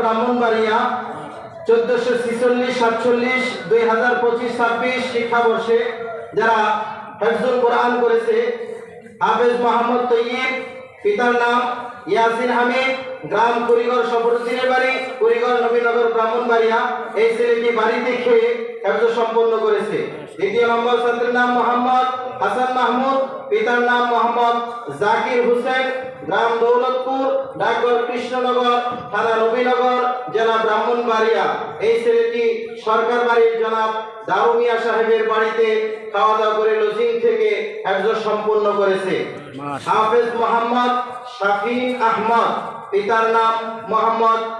ব্রাহ্মণবাড়িয়া, চোদ্দশো সাতচল্লিশ, দুই হাজার পঁচিশ, ছাব্বিশ শিক্ষাবর্ষে যারা হেফজুল কোরআন করেছে, হাফেজ মোহাম্মদ তৈয়ব, পিতার নাম ইয়াসিন হামিদ, গ্রাম কুড়িঘর সফরুদ্দিনের বাড়ি। নবীনগর ব্রাহ্মণবাড়িয়া এই ছেলেটি বাড়িতে খেয়ে হেফজ সম্পন্ন করেছে। দ্বিতীয় নম্বর ছাত্রের নাম মোহাম্মদ হাসান মাহমুদ পিতার নাম মোহাম্মদ জাকির হোসেন গ্রাম দৌলতপুর ডাকঘর কৃষ্ণনগর থানা নবীনগর জেলা ব্রাহ্মণবাড়িয়া। এই ছেলেটি সরকার বাড়ির জনাব দারুমিয়া সাহেবের বাড়িতে খাওয়া দাওয়া করে লজিং থেকে একজন সম্পূর্ণ করেছে। হাফেজ মোহাম্মদ শাফিন আহমদ পিতার নাম মোহাম্মদ